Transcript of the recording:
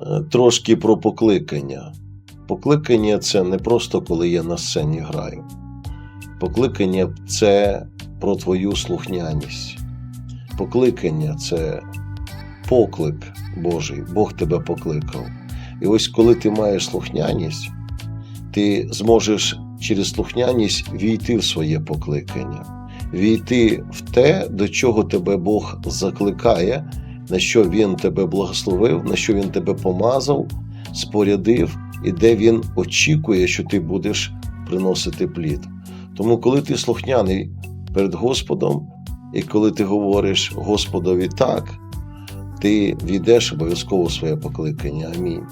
Е, Трошки про покликання. Покликання це не просто коли я на сцені граю. Покликання це про твою слухняність. Покликання це поклик Божий, Бог тебе покликав. І ось коли ти маєш слухняність, ти зможеш через слухняність війти в своє покликання, війти в те, до чого тебе Бог закликає, на що Він тебе благословив, на що Він тебе помазав, спорядив, і де Він очікує, що ти будеш приносити плід. Тому, коли ти слухняний перед Господом, і коли ти говориш Господові так, ти війдеш обов'язково в своє покликання. Амінь.